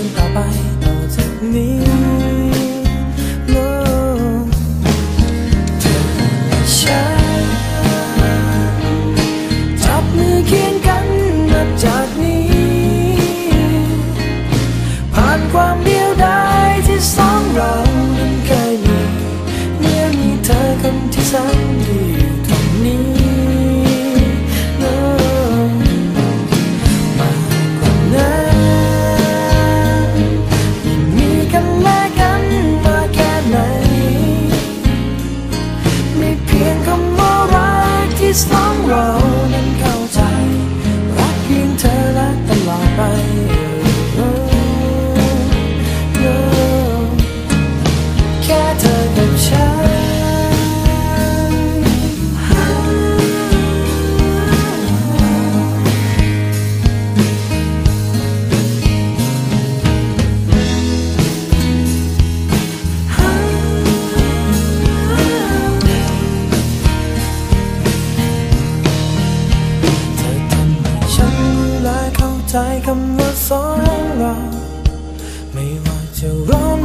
น long road. ใจคำว่าสองเรา ไม่ว่าจะร้อง